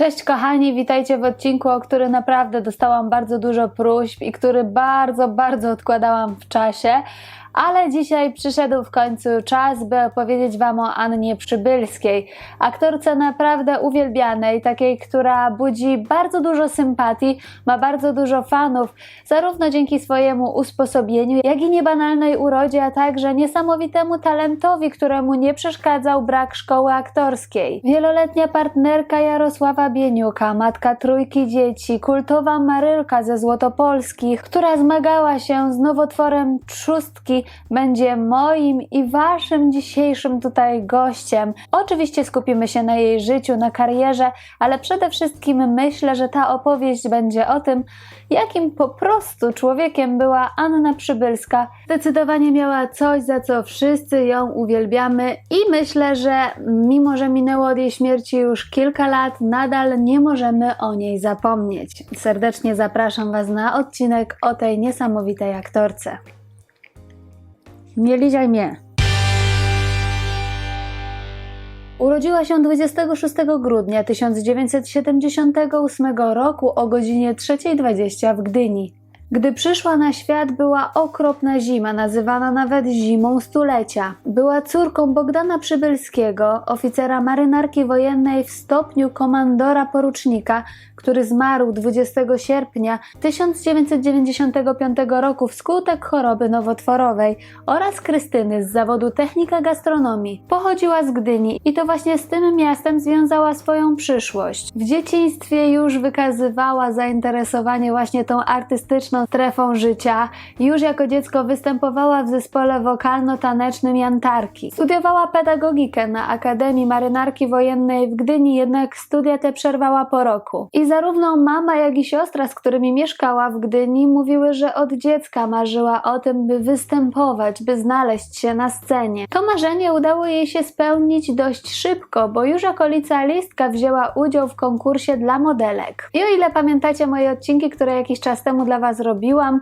Cześć kochani, witajcie w odcinku, o który naprawdę dostałam bardzo dużo próśb i który bardzo, bardzo odkładałam w czasie. Ale dzisiaj przyszedł w końcu czas, by opowiedzieć Wam o Annie Przybylskiej, aktorce naprawdę uwielbianej, takiej, która budzi bardzo dużo sympatii, ma bardzo dużo fanów, zarówno dzięki swojemu usposobieniu, jak i niebanalnej urodzie, a także niesamowitemu talentowi, któremu nie przeszkadzał brak szkoły aktorskiej. Wieloletnia partnerka Jarosława Bieniuka, matka trójki dzieci, kultowa Marylka ze Złotopolskich, która zmagała się z nowotworem trzustki, będzie moim i waszym dzisiejszym tutaj gościem. Oczywiście skupimy się na jej życiu, na karierze, ale przede wszystkim myślę, że ta opowieść będzie o tym, jakim po prostu człowiekiem była Anna Przybylska. Zdecydowanie miała coś, za co wszyscy ją uwielbiamy i myślę, że mimo, że minęło od jej śmierci już kilka lat, nadal nie możemy o niej zapomnieć. Serdecznie zapraszam Was na odcinek o tej niesamowitej aktorce. Mieli mnie. Urodziła się 26 grudnia 1978 roku o godzinie 3.20 w Gdyni. Gdy przyszła na świat, była okropna zima, nazywana nawet zimą stulecia. Była córką Bogdana Przybylskiego, oficera marynarki wojennej w stopniu komandora porucznika, który zmarł 20 sierpnia 1995 roku wskutek choroby nowotworowej, oraz Krystyny z zawodu technika gastronomii. Pochodziła z Gdyni i to właśnie z tym miastem związała swoją przyszłość. W dzieciństwie już wykazywała zainteresowanie właśnie tą artystyczną strefą życia. Już jako dziecko występowała w zespole wokalno-tanecznym Jantarki. Studiowała pedagogikę na Akademii Marynarki Wojennej w Gdyni, jednak studia te przerwała po roku. I zarówno mama, jak i siostra, z którymi mieszkała w Gdyni, mówiły, że od dziecka marzyła o tym, by występować, by znaleźć się na scenie. To marzenie udało jej się spełnić dość szybko, bo już jako licealistka wzięła udział w konkursie dla modelek. I o ile pamiętacie moje odcinki, które jakiś czas temu dla Was robiłam,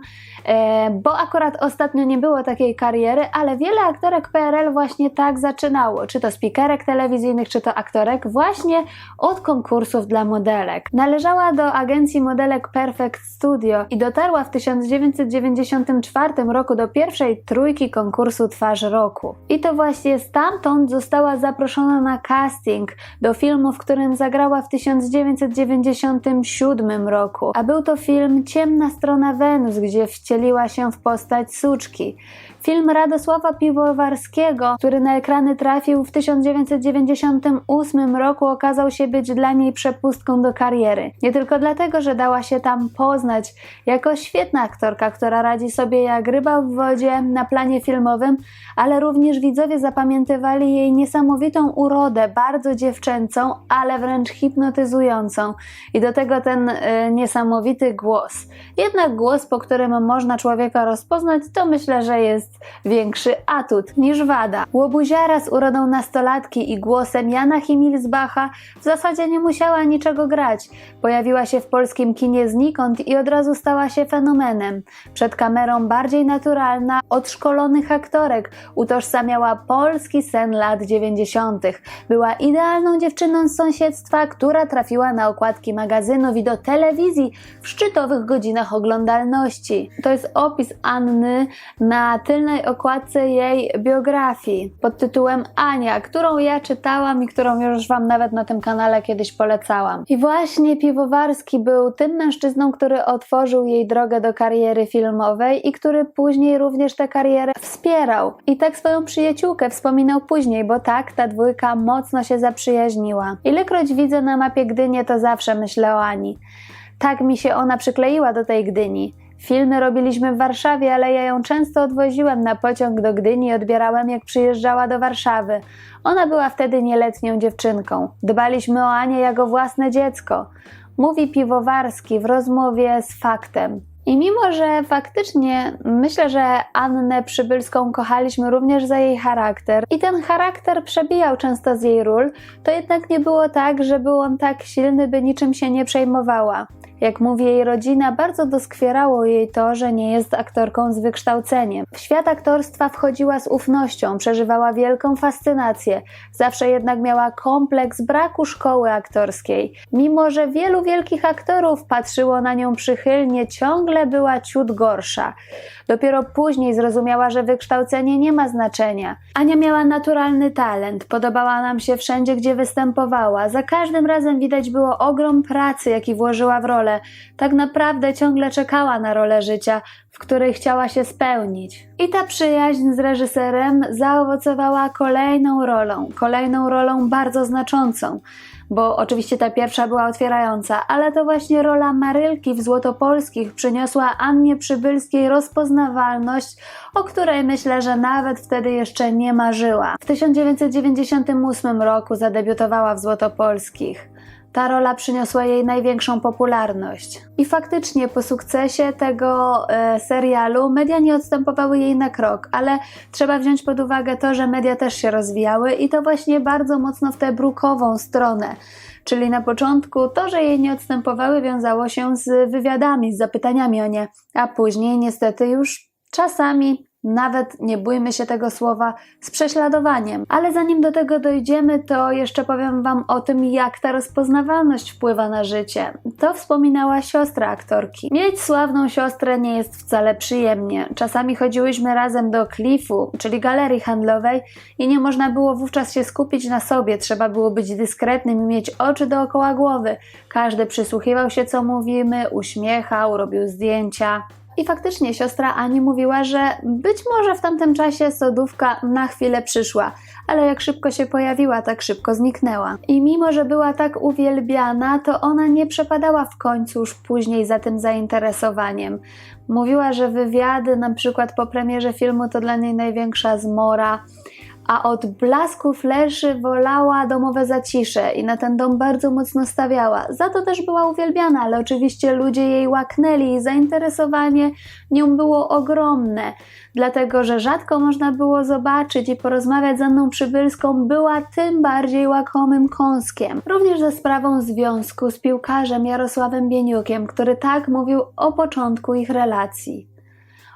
bo akurat ostatnio nie było takiej kariery, ale wiele aktorek PRL właśnie tak zaczynało, czy to spikerek telewizyjnych, czy to aktorek, właśnie od konkursów dla modelek. Należała do agencji modelek Perfect Studio i dotarła w 1994 roku do pierwszej trójki konkursu Twarz Roku. I to właśnie stamtąd została zaproszona na casting do filmu, w którym zagrała w 1997 roku, a był to film Ciemna strona Wenus, gdzie wcieliła się w postać suczki. Film Radosława Piwowarskiego, który na ekrany trafił w 1998 roku, okazał się być dla niej przepustką do kariery. Nie tylko dlatego, że dała się tam poznać jako świetna aktorka, która radzi sobie jak ryba w wodzie na planie filmowym, ale również widzowie zapamiętywali jej niesamowitą urodę, bardzo dziewczęcą, ale wręcz hipnotyzującą. I do tego ten y, niesamowity głos. Jednak głos, po którym można człowieka rozpoznać, to myślę, że jest większy atut niż wada. Łobuziara z urodą nastolatki i głosem Jana Himilsbacha w zasadzie nie musiała niczego grać. Pojawiła się w polskim kinie znikąd i od razu stała się fenomenem. Przed kamerą bardziej naturalna, od szkolonych aktorek, utożsamiała polski sen lat 90. Była idealną dziewczyną z sąsiedztwa, która trafiła na okładki magazynów i do telewizji w szczytowych godzinach oglądalności. To jest opis Anny na tylnej okładce jej biografii pod tytułem Ania, którą ja czytałam i którą już Wam nawet na tym kanale kiedyś polecałam. I właśnie Piwowarski był tym mężczyzną, który otworzył jej drogę do kariery filmowej i który później również tę karierę wspierał. I tak swoją przyjaciółkę wspominał później, bo tak, ta dwójka mocno się zaprzyjaźniła. Ilekroć widzę na mapie Gdynię, to zawsze myślę o Ani. Tak mi się ona przykleiła do tej Gdyni. Filmy robiliśmy w Warszawie, ale ja ją często odwoziłem na pociąg do Gdyni i odbierałem, jak przyjeżdżała do Warszawy. Ona była wtedy nieletnią dziewczynką. Dbaliśmy o Anię jako własne dziecko. Mówi Piwowarski w rozmowie z Faktem. I mimo, że faktycznie myślę, że Annę Przybylską kochaliśmy również za jej charakter i ten charakter przebijał często z jej ról, to jednak nie było tak, że był on tak silny, by niczym się nie przejmowała. Jak mówi jej rodzina, bardzo doskwierało jej to, że nie jest aktorką z wykształceniem. W świat aktorstwa wchodziła z ufnością, przeżywała wielką fascynację, zawsze jednak miała kompleks braku szkoły aktorskiej. Mimo, że wielu wielkich aktorów patrzyło na nią przychylnie, ciągle była ciut gorsza. Dopiero później zrozumiała, że wykształcenie nie ma znaczenia. Ania miała naturalny talent, podobała nam się wszędzie, gdzie występowała. Za każdym razem widać było ogrom pracy, jaki włożyła w rolę. Tak naprawdę ciągle czekała na rolę życia, w której chciała się spełnić. I ta przyjaźń z reżyserem zaowocowała kolejną rolą, kolejną rolą bardzo znaczącą bo oczywiście ta pierwsza była otwierająca, ale to właśnie rola Marylki w Złotopolskich przyniosła Annie Przybylskiej rozpoznawalność, o której myślę, że nawet wtedy jeszcze nie marzyła. W 1998 roku zadebiutowała w Złotopolskich. Ta rola przyniosła jej największą popularność. I faktycznie po sukcesie tego e, serialu media nie odstępowały jej na krok, ale trzeba wziąć pod uwagę to, że media też się rozwijały i to właśnie bardzo mocno w tę brukową stronę. Czyli na początku to, że jej nie odstępowały, wiązało się z wywiadami, z zapytaniami o nie, a później niestety już czasami nawet nie bójmy się tego słowa, z prześladowaniem. Ale zanim do tego dojdziemy, to jeszcze powiem Wam o tym, jak ta rozpoznawalność wpływa na życie. To wspominała siostra aktorki. Mieć sławną siostrę nie jest wcale przyjemnie. Czasami chodziłyśmy razem do Cliffu, czyli galerii handlowej, i nie można było wówczas się skupić na sobie. Trzeba było być dyskretnym i mieć oczy dookoła głowy. Każdy przysłuchiwał się, co mówimy, uśmiechał, robił zdjęcia. I faktycznie siostra Ani mówiła, że być może w tamtym czasie sodówka na chwilę przyszła, ale jak szybko się pojawiła, tak szybko zniknęła. I mimo, że była tak uwielbiana, to ona nie przepadała w końcu już później za tym zainteresowaniem. Mówiła, że wywiady, na przykład po premierze filmu, to dla niej największa zmora a od blasku fleszy wolała domowe zacisze i na ten dom bardzo mocno stawiała. Za to też była uwielbiana, ale oczywiście ludzie jej łaknęli i zainteresowanie nią było ogromne, dlatego że rzadko można było zobaczyć i porozmawiać z Anną Przybylską, była tym bardziej łakomym kąskiem. Również ze sprawą związku z piłkarzem Jarosławem Bieniukiem, który tak mówił o początku ich relacji.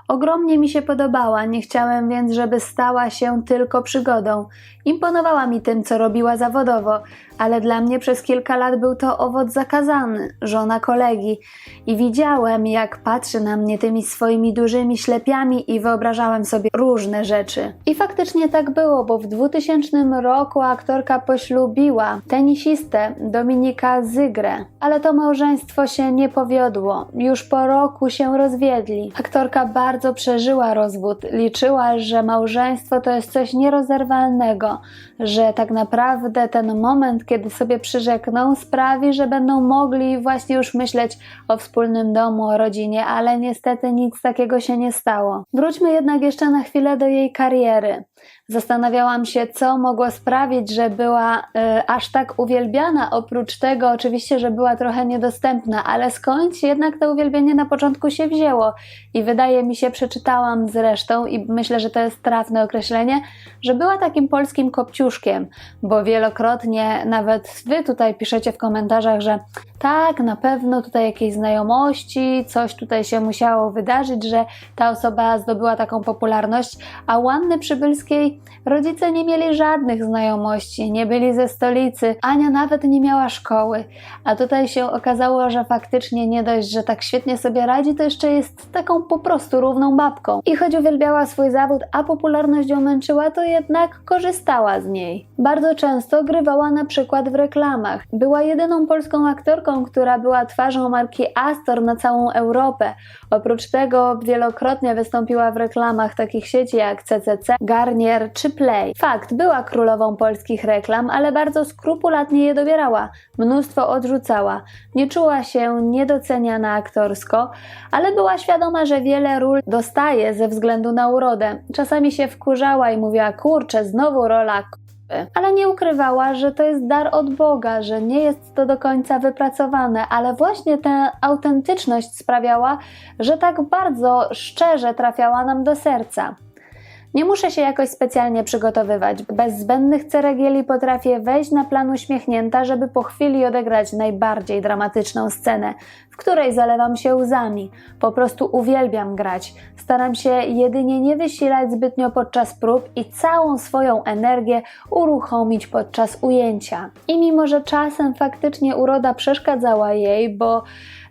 Ogromnie mi się podobała, nie chciałem więc, żeby stała się tylko przygodą. Imponowała mi tym, co robiła zawodowo, ale dla mnie przez kilka lat był to owoc zakazany, żona kolegi. I widziałem, jak patrzy na mnie tymi swoimi dużymi ślepiami i wyobrażałem sobie różne rzeczy. I faktycznie tak było, bo w 2000 roku aktorka poślubiła tenisistę Dominika Zygrę, ale to małżeństwo się nie powiodło. Już po roku się rozwiedli. Aktorka bardzo przeżyła rozwód, liczyła, że małżeństwo to jest coś nierozerwalnego, że tak naprawdę ten moment, kiedy sobie przyrzekną, sprawi, że będą mogli właśnie już myśleć o wspólnym domu, o rodzinie, ale niestety nic takiego się nie stało. Wróćmy jednak jeszcze na chwilę do jej kariery. Zastanawiałam się, co mogło sprawić, że była y, aż tak uwielbiana. Oprócz tego, oczywiście, że była trochę niedostępna, ale skądś jednak to uwielbienie na początku się wzięło. I wydaje mi się, przeczytałam zresztą, i myślę, że to jest trafne określenie, że była takim polskim kopciuszkiem, bo wielokrotnie nawet wy tutaj piszecie w komentarzach, że tak, na pewno tutaj jakieś znajomości, coś tutaj się musiało wydarzyć, że ta osoba zdobyła taką popularność, a u Anny Przybylskiej rodzice nie mieli żadnych znajomości, nie byli ze stolicy, Ania nawet nie miała szkoły, a tutaj się okazało, że faktycznie nie dość, że tak świetnie sobie radzi, to jeszcze jest taką po prostu równą babką. I choć uwielbiała swój zawód, a popularność ją męczyła, to jednak korzystała z niej. Bardzo często grywała na przykład w reklamach. Była jedyną polską aktorką, która była twarzą marki Astor na całą Europę. Oprócz tego wielokrotnie wystąpiła w reklamach takich sieci jak CCC, Garnier czy Play. Fakt, była królową polskich reklam, ale bardzo skrupulatnie je dobierała. Mnóstwo odrzucała. Nie czuła się niedoceniana aktorsko, ale była świadoma, że wiele ról dostaje ze względu na urodę. Czasami się wkurzała i mówiła: Kurczę, znowu rola ale nie ukrywała, że to jest dar od Boga, że nie jest to do końca wypracowane, ale właśnie ta autentyczność sprawiała, że tak bardzo szczerze trafiała nam do serca. Nie muszę się jakoś specjalnie przygotowywać. Bez zbędnych ceregieli potrafię wejść na plan uśmiechnięta, żeby po chwili odegrać najbardziej dramatyczną scenę. W której zalewam się łzami. Po prostu uwielbiam grać. Staram się jedynie nie wysilać zbytnio podczas prób i całą swoją energię uruchomić podczas ujęcia. I mimo, że czasem faktycznie uroda przeszkadzała jej, bo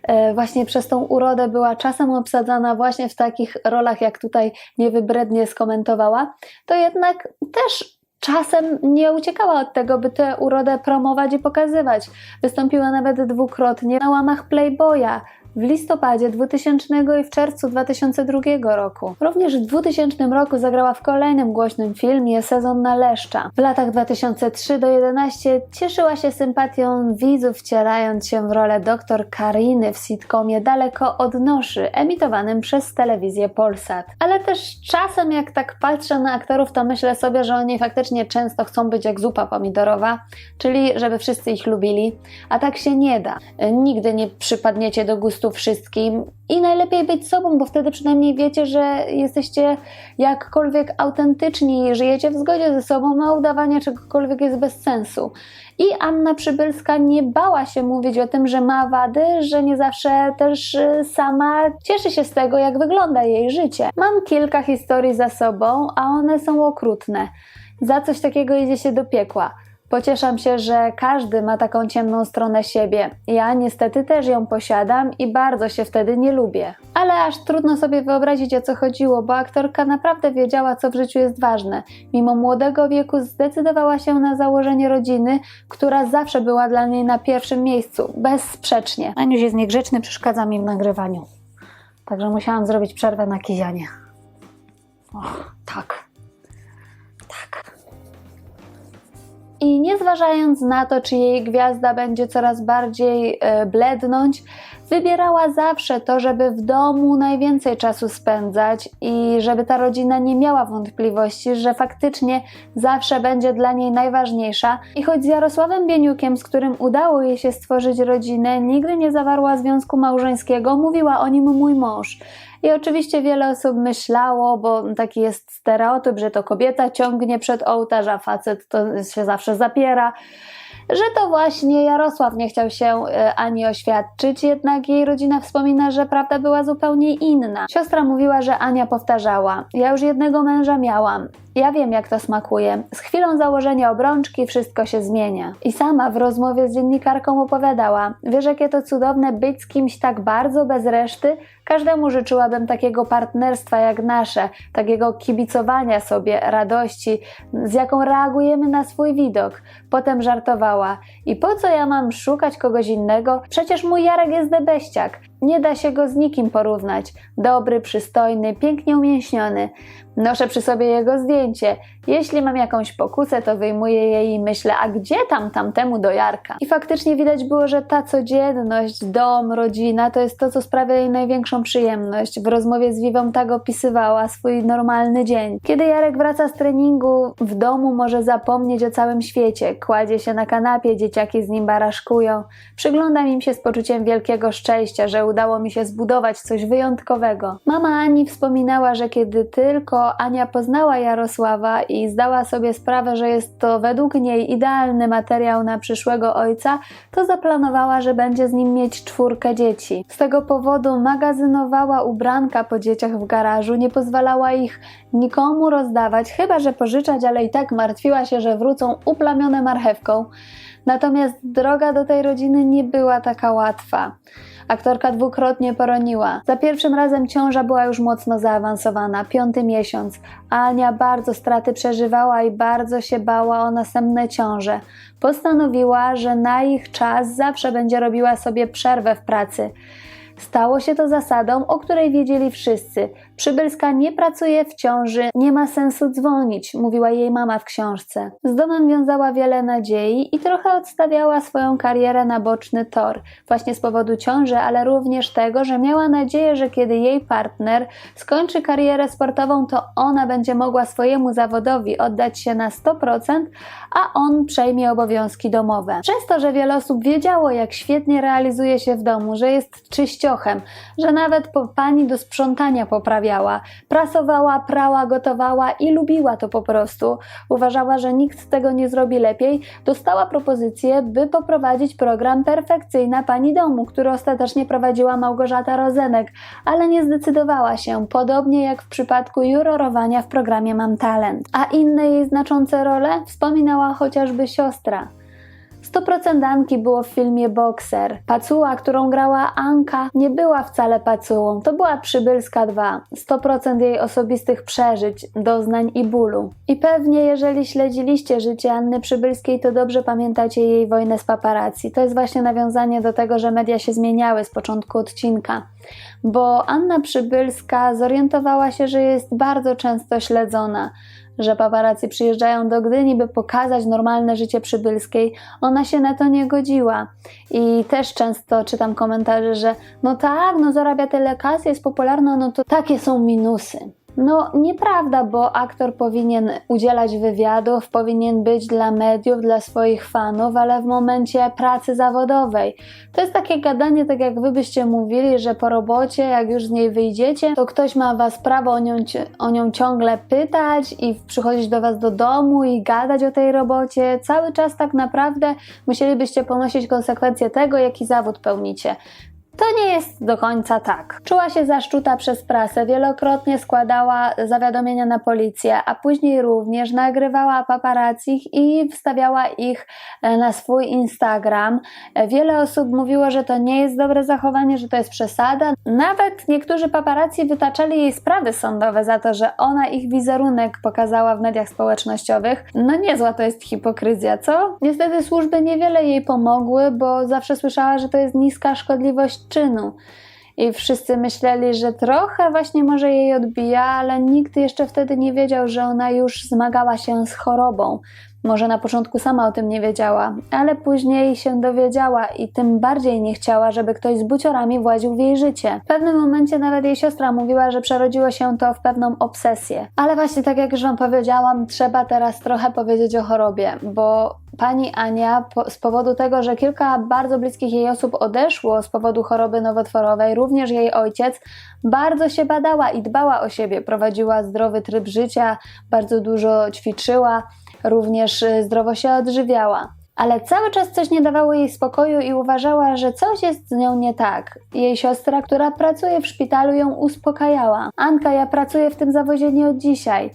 e, właśnie przez tą urodę była czasem obsadzana właśnie w takich rolach, jak tutaj niewybrednie skomentowała, to jednak też czasem nie uciekała od tego, by tę urodę promować i pokazywać. Wystąpiła nawet dwukrotnie na łamach Playboya w listopadzie 2000 i w czerwcu 2002 roku. Również w 2000 roku zagrała w kolejnym głośnym filmie Sezon na Leszcza. W latach 2003 do 2011 cieszyła się sympatią widzów, wcielając się w rolę doktor Kariny w sitcomie Daleko od Noszy, emitowanym przez telewizję Polsat. Ale też czasem, jak tak patrzę na aktorów, to myślę sobie, że oni faktycznie często chcą być jak zupa pomidorowa, czyli żeby wszyscy ich lubili, a tak się nie da. Nigdy nie przypadniecie do gustu wszystkim i najlepiej być sobą, bo wtedy przynajmniej wiecie, że jesteście jakkolwiek autentyczni żyjecie w zgodzie ze sobą, a udawanie czegokolwiek jest bez sensu. I Anna Przybylska nie bała się mówić o tym, że ma wady, że nie zawsze też y, sama cieszy się z tego, jak wygląda jej życie. Mam kilka historii za sobą, a one są okrutne. Za coś takiego idzie się do piekła. Pocieszam się, że każdy ma taką ciemną stronę siebie. Ja niestety też ją posiadam i bardzo się wtedy nie lubię. Ale aż trudno sobie wyobrazić o co chodziło, bo aktorka naprawdę wiedziała, co w życiu jest ważne. Mimo młodego wieku zdecydowała się na założenie rodziny, która zawsze była dla niej na pierwszym miejscu, bezsprzecznie. Aniuś jest niegrzeczny, przeszkadza mi w nagrywaniu. Także musiałam zrobić przerwę na kizianie. O, tak. Tak. I nie zważając na to, czy jej gwiazda będzie coraz bardziej e, blednąć, wybierała zawsze to, żeby w domu najwięcej czasu spędzać i żeby ta rodzina nie miała wątpliwości, że faktycznie zawsze będzie dla niej najważniejsza. I choć z Jarosławem Bieniukiem, z którym udało jej się stworzyć rodzinę, nigdy nie zawarła związku małżeńskiego, mówiła o nim mój mąż. I oczywiście wiele osób myślało, bo taki jest stereotyp, że to kobieta ciągnie przed ołtarz, a facet to się zawsze zapiera że to właśnie Jarosław nie chciał się e, ani oświadczyć, jednak jej rodzina wspomina, że prawda była zupełnie inna. Siostra mówiła, że Ania powtarzała: Ja już jednego męża miałam. Ja wiem, jak to smakuje. Z chwilą założenia obrączki wszystko się zmienia. I sama w rozmowie z dziennikarką opowiadała: Wiesz, jakie to cudowne być z kimś tak bardzo bez reszty? Każdemu życzyłabym takiego partnerstwa jak nasze, takiego kibicowania sobie, radości, z jaką reagujemy na swój widok. Potem żartowała: I po co ja mam szukać kogoś innego? Przecież mój Jarek jest debeściak. Nie da się go z nikim porównać. Dobry, przystojny, pięknie umięśniony. Noszę przy sobie jego zdjęcie. Jeśli mam jakąś pokusę, to wyjmuję jej i myślę, a gdzie tam tamtemu do Jarka? I faktycznie widać było, że ta codzienność, dom, rodzina to jest to, co sprawia jej największą przyjemność. W rozmowie z Vivą tak opisywała swój normalny dzień. Kiedy Jarek wraca z treningu, w domu może zapomnieć o całym świecie. Kładzie się na kanapie, dzieciaki z nim baraszkują. Przyglądam im się z poczuciem wielkiego szczęścia, że udało mi się zbudować coś wyjątkowego. Mama Ani wspominała, że kiedy tylko Ania poznała Jarosława i zdała sobie sprawę, że jest to według niej idealny materiał na przyszłego ojca, to zaplanowała, że będzie z nim mieć czwórkę dzieci. Z tego powodu magazynowała ubranka po dzieciach w garażu, nie pozwalała ich nikomu rozdawać, chyba że pożyczać, ale i tak martwiła się, że wrócą uplamione marchewką. Natomiast droga do tej rodziny nie była taka łatwa. Aktorka dwukrotnie poroniła. Za pierwszym razem ciąża była już mocno zaawansowana, piąty miesiąc. Ania bardzo straty przeżywała i bardzo się bała o następne ciąże. Postanowiła, że na ich czas zawsze będzie robiła sobie przerwę w pracy. Stało się to zasadą, o której wiedzieli wszyscy. Przybylska nie pracuje w ciąży, nie ma sensu dzwonić, mówiła jej mama w książce. Z domem wiązała wiele nadziei i trochę odstawiała swoją karierę na boczny tor, właśnie z powodu ciąży, ale również tego, że miała nadzieję, że kiedy jej partner skończy karierę sportową, to ona będzie mogła swojemu zawodowi oddać się na 100%, a on przejmie obowiązki domowe. Przez to, że wiele osób wiedziało, jak świetnie realizuje się w domu, że jest czyściochem, że nawet po pani do sprzątania poprawia uprawiała. Prasowała, prała, gotowała i lubiła to po prostu. Uważała, że nikt tego nie zrobi lepiej. Dostała propozycję, by poprowadzić program Perfekcyjna Pani Domu, który ostatecznie prowadziła Małgorzata Rozenek, ale nie zdecydowała się, podobnie jak w przypadku jurorowania w programie Mam Talent. A inne jej znaczące role wspominała chociażby siostra. 100% Anki było w filmie Boxer. Pacuła, którą grała Anka, nie była wcale pacułą. To była Przybylska 2. 100% jej osobistych przeżyć, doznań i bólu. I pewnie, jeżeli śledziliście życie Anny Przybylskiej, to dobrze pamiętacie jej wojnę z paparazzi. To jest właśnie nawiązanie do tego, że media się zmieniały z początku odcinka. Bo Anna Przybylska zorientowała się, że jest bardzo często śledzona że paparazzi przyjeżdżają do Gdyni, by pokazać normalne życie przybylskiej. Ona się na to nie godziła. I też często czytam komentarze, że no tak, no zarabia tyle kasy, jest popularna, no to takie są minusy. No, nieprawda, bo aktor powinien udzielać wywiadów, powinien być dla mediów, dla swoich fanów, ale w momencie pracy zawodowej. To jest takie gadanie, tak jak wy byście mówili, że po robocie, jak już z niej wyjdziecie, to ktoś ma was prawo o nią, o nią ciągle pytać i przychodzić do was do domu i gadać o tej robocie. Cały czas tak naprawdę musielibyście ponosić konsekwencje tego, jaki zawód pełnicie. To nie jest do końca tak. Czuła się zaszczuta przez prasę, wielokrotnie składała zawiadomienia na policję, a później również nagrywała paparazzi i wstawiała ich e, na swój Instagram. Wiele osób mówiło, że to nie jest dobre zachowanie, że to jest przesada. Nawet niektórzy paparazzi wytaczali jej sprawy sądowe za to, że ona ich wizerunek pokazała w mediach społecznościowych. No niezła to jest hipokryzja, co? Niestety służby niewiele jej pomogły, bo zawsze słyszała, że to jest niska szkodliwość czynu. I wszyscy myśleli, że trochę właśnie może jej odbija, ale nikt jeszcze wtedy nie wiedział, że ona już zmagała się z chorobą. Może na początku sama o tym nie wiedziała, ale później się dowiedziała i tym bardziej nie chciała, żeby ktoś z buciorami właził w jej życie. W pewnym momencie nawet jej siostra mówiła, że przerodziło się to w pewną obsesję. Ale właśnie tak jak już Wam powiedziałam, trzeba teraz trochę powiedzieć o chorobie, bo pani Ania z powodu tego, że kilka bardzo bliskich jej osób odeszło z powodu choroby nowotworowej, również jej ojciec, bardzo się badała i dbała o siebie. Prowadziła zdrowy tryb życia, bardzo dużo ćwiczyła również y, zdrowo się odżywiała. Ale cały czas coś nie dawało jej spokoju i uważała, że coś jest z nią nie tak. Jej siostra, która pracuje w szpitalu, ją uspokajała. Anka, ja pracuję w tym zawodzie nie od dzisiaj.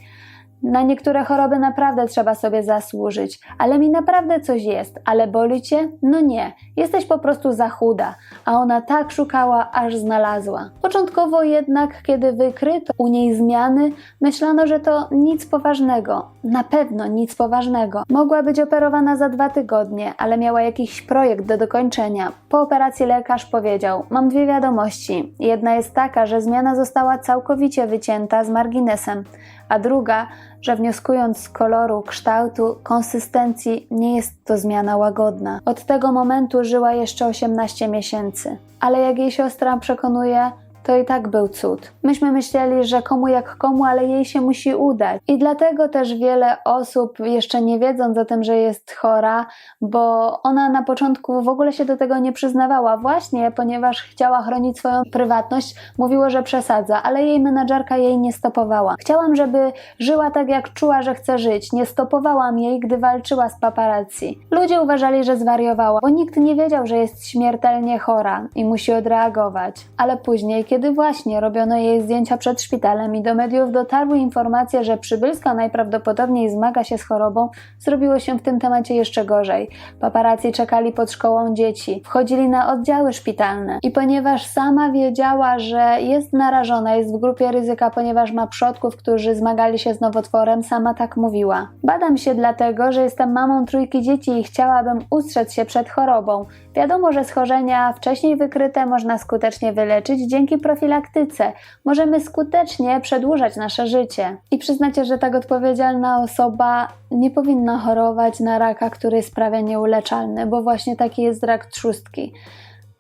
Na niektóre choroby naprawdę trzeba sobie zasłużyć, ale mi naprawdę coś jest, ale boli cię? No nie, jesteś po prostu za chuda, a ona tak szukała, aż znalazła. Początkowo jednak, kiedy wykryto u niej zmiany, myślano, że to nic poważnego. Na pewno nic poważnego. Mogła być operowana za dwa tygodnie, ale miała jakiś projekt do dokończenia. Po operacji lekarz powiedział: Mam dwie wiadomości. Jedna jest taka, że zmiana została całkowicie wycięta z marginesem, a druga, że wnioskując z koloru, kształtu, konsystencji, nie jest to zmiana łagodna. Od tego momentu żyła jeszcze 18 miesięcy. Ale jak jej siostra przekonuje, to i tak był cud. Myśmy myśleli, że komu jak komu, ale jej się musi udać. I dlatego też wiele osób, jeszcze nie wiedząc o tym, że jest chora, bo ona na początku w ogóle się do tego nie przyznawała, właśnie ponieważ chciała chronić swoją prywatność, mówiło, że przesadza, ale jej menadżerka jej nie stopowała. Chciałam, żeby żyła tak, jak czuła, że chce żyć. Nie stopowałam jej, gdy walczyła z paparazzi. Ludzie uważali, że zwariowała, bo nikt nie wiedział, że jest śmiertelnie chora i musi odreagować. Ale później, kiedy kiedy właśnie robiono jej zdjęcia przed szpitalem i do mediów dotarły informacje, że przybylska najprawdopodobniej zmaga się z chorobą, zrobiło się w tym temacie jeszcze gorzej. Paparazzi czekali pod szkołą dzieci, wchodzili na oddziały szpitalne i ponieważ sama wiedziała, że jest narażona, jest w grupie ryzyka, ponieważ ma przodków, którzy zmagali się z nowotworem, sama tak mówiła. Badam się dlatego, że jestem mamą trójki dzieci i chciałabym ustrzec się przed chorobą. Wiadomo, że schorzenia wcześniej wykryte można skutecznie wyleczyć dzięki profilaktyce. Możemy skutecznie przedłużać nasze życie. I przyznacie, że tak odpowiedzialna osoba nie powinna chorować na raka, który sprawia nieuleczalny, bo właśnie taki jest rak trzustki.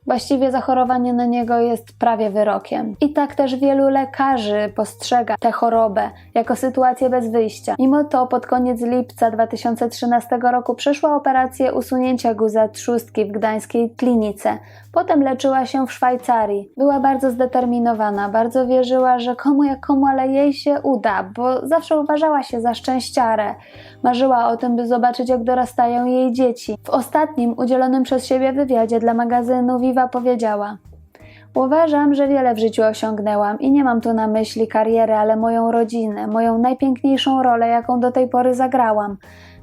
Właściwie zachorowanie na niego jest prawie wyrokiem. I tak też wielu lekarzy postrzega tę chorobę jako sytuację bez wyjścia. Mimo to pod koniec lipca 2013 roku przeszła operację usunięcia guza trzustki w gdańskiej klinice. Potem leczyła się w Szwajcarii. Była bardzo zdeterminowana, bardzo wierzyła, że komu jak komu, ale jej się uda, bo zawsze uważała się za szczęściarę. Marzyła o tym, by zobaczyć, jak dorastają jej dzieci. W ostatnim udzielonym przez siebie wywiadzie dla magazynu Viva powiedziała: Uważam, że wiele w życiu osiągnęłam i nie mam tu na myśli kariery, ale moją rodzinę, moją najpiękniejszą rolę, jaką do tej pory zagrałam.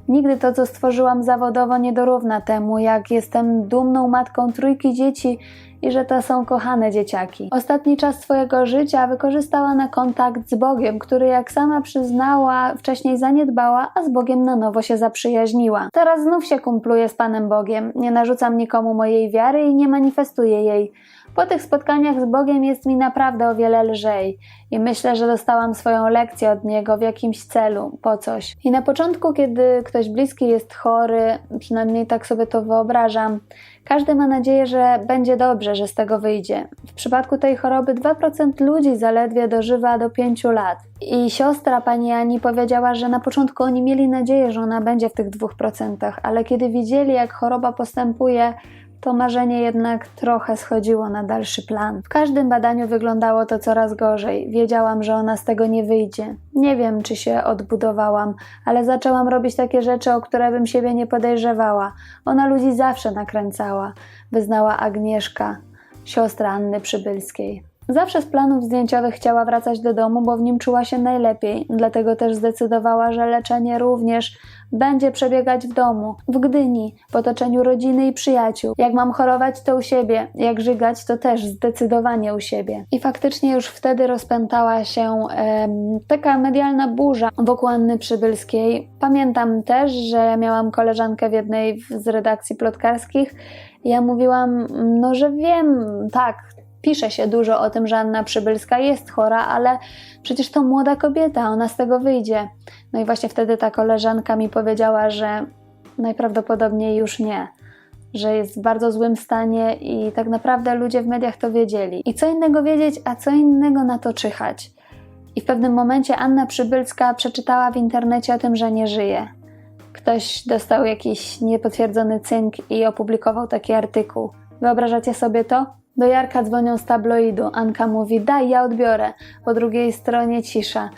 Nigdy to, co stworzyłam zawodowo, nie dorówna temu, jak jestem dumną matką trójki dzieci i że to są kochane dzieciaki. Ostatni czas swojego życia wykorzystała na kontakt z Bogiem, który, jak sama przyznała, wcześniej zaniedbała, a z Bogiem na nowo się zaprzyjaźniła. Teraz znów się kumpluję z Panem Bogiem. Nie narzucam nikomu mojej wiary i nie manifestuję jej. Po tych spotkaniach z Bogiem jest mi naprawdę o wiele lżej i myślę, że dostałam swoją lekcję od Niego w jakimś celu, po coś. I na początku, kiedy ktoś bliski jest chory, przynajmniej tak sobie to wyobrażam, każdy ma nadzieję, że będzie dobrze, że z tego wyjdzie. W przypadku tej choroby 2% ludzi zaledwie dożywa do 5 lat. I siostra pani Ani powiedziała, że na początku oni mieli nadzieję, że ona będzie w tych 2%, ale kiedy widzieli, jak choroba postępuje, to marzenie jednak trochę schodziło na dalszy plan. W każdym badaniu wyglądało to coraz gorzej. Wiedziałam, że ona z tego nie wyjdzie. Nie wiem, czy się odbudowałam, ale zaczęłam robić takie rzeczy, o które bym siebie nie podejrzewała. Ona ludzi zawsze nakręcała, wyznała Agnieszka, siostra Anny Przybylskiej. Zawsze z planów zdjęciowych chciała wracać do domu, bo w nim czuła się najlepiej, dlatego też zdecydowała, że leczenie również będzie przebiegać w domu, w Gdyni, w otoczeniu rodziny i przyjaciół. Jak mam chorować, to u siebie, jak żygać, to też zdecydowanie u siebie. I faktycznie już wtedy rozpętała się taka medialna burza wokół Anny Przybylskiej. Pamiętam też, że miałam koleżankę w jednej z redakcji plotkarskich. Ja mówiłam, no że wiem, tak, pisze się dużo o tym, że Anna Przybylska jest chora, ale przecież to młoda kobieta, ona z tego wyjdzie. No i właśnie wtedy ta koleżanka mi powiedziała, że najprawdopodobniej już nie, że jest w bardzo złym stanie i tak naprawdę ludzie w mediach to wiedzieli. I co innego wiedzieć, a co innego na to czyhać. I w pewnym momencie Anna Przybylska przeczytała w internecie o tym, że nie żyje. Ktoś dostał jakiś niepotwierdzony cynk i opublikował taki artykuł. Wyobrażacie sobie to? Do Jarka dzwonią z tabloidu. Anka mówi: Daj, ja odbiorę. Po drugiej stronie cisza.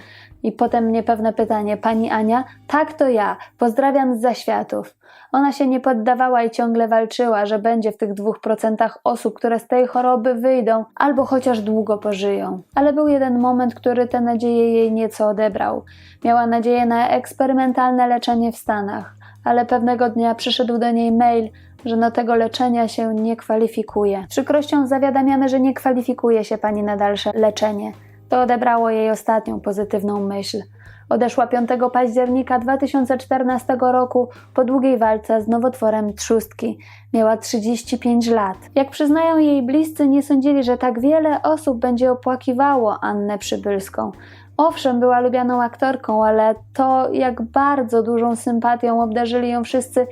I potem niepewne pytanie: Pani Ania? Tak, to ja. Pozdrawiam z zaświatów. Ona się nie poddawała i ciągle walczyła, że będzie w tych dwóch procentach osób, które z tej choroby wyjdą, albo chociaż długo pożyją. Ale był jeden moment, który tę nadzieję jej nieco odebrał. Miała nadzieję na eksperymentalne leczenie w Stanach, ale pewnego dnia przyszedł do niej mail, że na tego leczenia się nie kwalifikuje. Z przykrością zawiadamiamy, że nie kwalifikuje się pani na dalsze leczenie. To odebrało jej ostatnią pozytywną myśl. Odeszła 5 października 2014 roku po długiej walce z nowotworem trzustki. Miała 35 lat. Jak przyznają jej bliscy, nie sądzili, że tak wiele osób będzie opłakiwało Annę Przybylską. Owszem, była lubianą aktorką, ale to, jak bardzo dużą sympatią obdarzyli ją wszyscy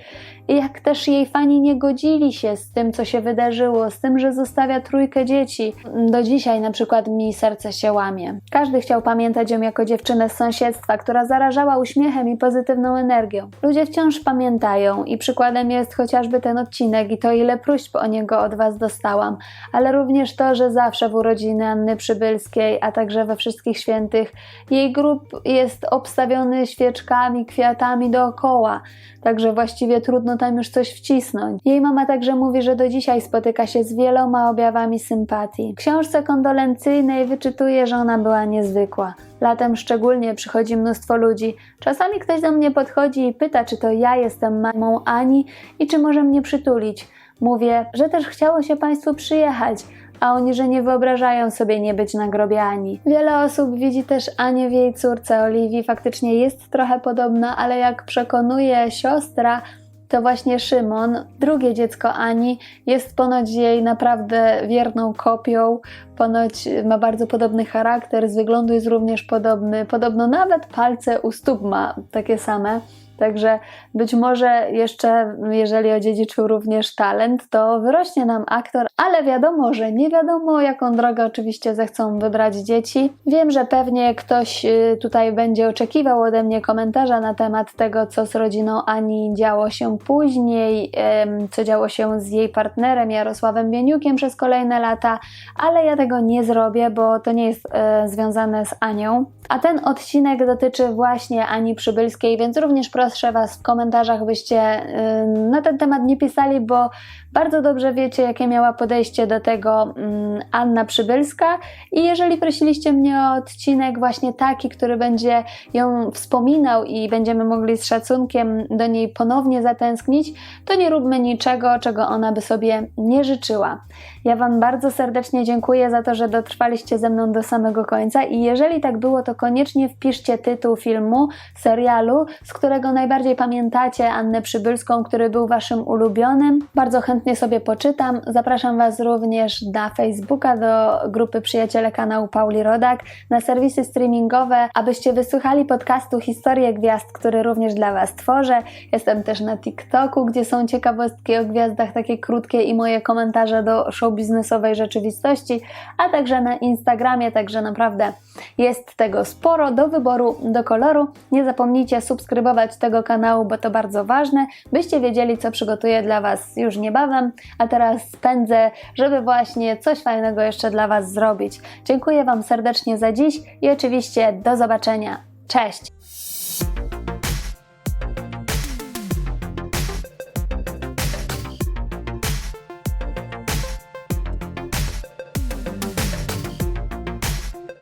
jak też jej fani nie godzili się z tym, co się wydarzyło, z tym, że zostawia trójkę dzieci. Do dzisiaj na przykład mi serce się łamie. Każdy chciał pamiętać ją jako dziewczynę z sąsiedztwa, która zarażała uśmiechem i pozytywną energią. Ludzie wciąż pamiętają i przykładem jest chociażby ten odcinek i to, ile próśb o niego od Was dostałam, ale również to, że zawsze w urodziny Anny Przybylskiej, a także we wszystkich świętych, jej grób jest obstawiony świeczkami, kwiatami dookoła, także właściwie trudno tam już coś wcisnąć. Jej mama także mówi, że do dzisiaj spotyka się z wieloma objawami sympatii. W książce kondolencyjnej wyczytuje, że ona była niezwykła. Latem szczególnie przychodzi mnóstwo ludzi. Czasami ktoś do mnie podchodzi i pyta, czy to ja jestem mamą Ani i czy może mnie przytulić. Mówię, że też chciało się Państwu przyjechać, a oni, że nie wyobrażają sobie nie być na grobie Ani. Wiele osób widzi też Anię w jej córce Oliwii, faktycznie jest trochę podobna, ale jak przekonuje siostra, to właśnie Szymon, drugie dziecko Ani, jest ponoć jej naprawdę wierną kopią. Ponoć ma bardzo podobny charakter, z wyglądu jest również podobny. Podobno nawet palce u stóp ma takie same. Także być może jeszcze, jeżeli odziedziczył również talent, to wyrośnie nam aktor, ale wiadomo, że nie wiadomo, jaką drogę oczywiście zechcą wybrać dzieci. Wiem, że pewnie ktoś y, tutaj będzie oczekiwał ode mnie komentarza na temat tego, co z rodziną Ani działo się później, co działo się z jej partnerem Jarosławem Bieniukiem przez kolejne lata, ale ja tego nie zrobię, bo to nie jest e, związane z Anią. A ten odcinek dotyczy właśnie Ani Przybylskiej, więc również proszę Was w komentarzach, byście y, na ten temat nie pisali, bo bardzo dobrze wiecie, jakie miała podejście do tego mm, Anna Przybylska. I jeżeli prosiliście mnie o odcinek właśnie taki, który będzie ją wspominał i będziemy mogli z szacunkiem do niej ponownie zatęsknić, to nie róbmy niczego, czego ona by sobie nie życzyła. Ja Wam bardzo serdecznie dziękuję za to, że dotrwaliście ze mną do samego końca i jeżeli tak było, to koniecznie wpiszcie tytuł filmu, serialu, z którego najbardziej pamiętacie Annę Przybylską, który był Waszym ulubionym. Bardzo chętnie sobie poczytam. Zapraszam Was również na Facebooka, do grupy Przyjaciele kanału Pauli Rodak, na serwisy streamingowe, abyście wysłuchali podcastu Historie Gwiazd, który również dla Was tworzę. Jestem też na TikToku, gdzie są ciekawostki o gwiazdach, takie krótkie i moje komentarze do show biznesowej rzeczywistości, a także na Instagramie, także naprawdę jest tego sporo do wyboru, do koloru. Nie zapomnijcie subskrybować tego kanału, bo to bardzo ważne, byście wiedzieli, co przygotuję dla Was już niebawem, a teraz spędzę, żeby właśnie coś fajnego jeszcze dla Was zrobić. Dziękuję Wam serdecznie za dziś i oczywiście do zobaczenia. Cześć!